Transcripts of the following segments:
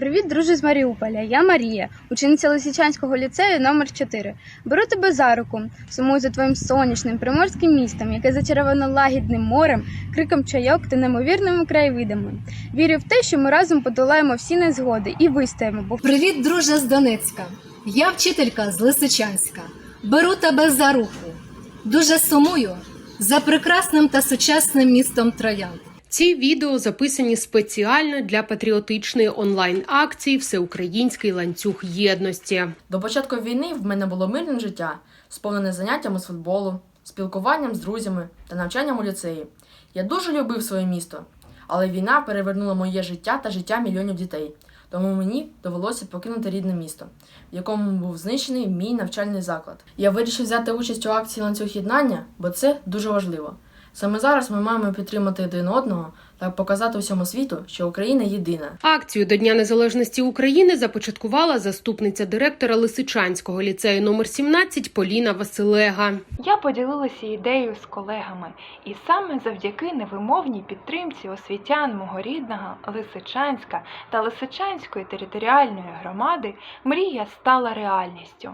Привіт, друже з Маріуполя. Я Марія, учениця Лисичанського ліцею номер 4 Беру тебе за руку, сумую за твоїм сонячним приморським містом, яке зачаровано лагідним морем, криком чайок та неймовірними краєвидами. Вірю в те, що ми разом подолаємо всі незгоди і вистоїмо, бо Привіт, друже з Донецька. Я вчителька з Лисичанська. Беру тебе за руку. Дуже сумую за прекрасним та сучасним містом Троянд. Ці відео записані спеціально для патріотичної онлайн-акції Всеукраїнський ланцюг єдності. До початку війни в мене було мирне життя, сповнене заняттями з футболу, спілкуванням з друзями та навчанням у ліцеї. Я дуже любив своє місто, але війна перевернула моє життя та життя мільйонів дітей. Тому мені довелося покинути рідне місто, в якому був знищений мій навчальний заклад. Я вирішив взяти участь у акції ланцюг єднання, бо це дуже важливо. Саме зараз ми маємо підтримати один одного та показати усьому світу, що Україна єдина. Акцію до Дня Незалежності України започаткувала заступниця директора Лисичанського ліцею номер 17 Поліна Василега. Я поділилася ідеєю з колегами, і саме завдяки невимовній підтримці освітян мого рідного Лисичанська та Лисичанської територіальної громади мрія стала реальністю.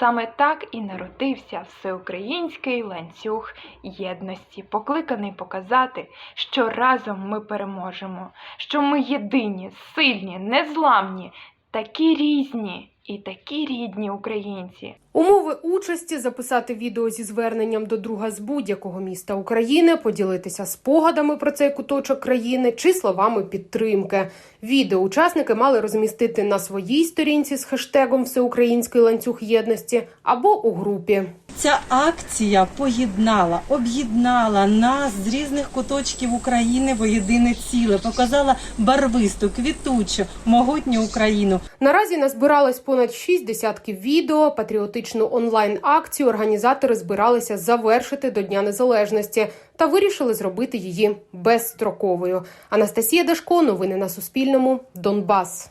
Саме так і народився всеукраїнський ланцюг єдності, покликаний показати, що разом ми переможемо, що ми єдині, сильні, незламні, такі різні і такі рідні українці. Умови участі записати відео зі зверненням до друга з будь-якого міста України, поділитися спогадами про цей куточок країни чи словами підтримки. Відео учасники мали розмістити на своїй сторінці з хештегом Всеукраїнський ланцюг єдності або у групі. Ця акція поєднала, об'єднала нас з різних куточків України в єдине ціле, показала барвисту, квітучу, могутню Україну. Наразі назбиралось понад шість десятків відео. Патріотичну онлайн-акцію організатори збиралися завершити до Дня Незалежності та вирішили зробити її безстроковою. Анастасія Дашко, новини на Суспільному, Донбас.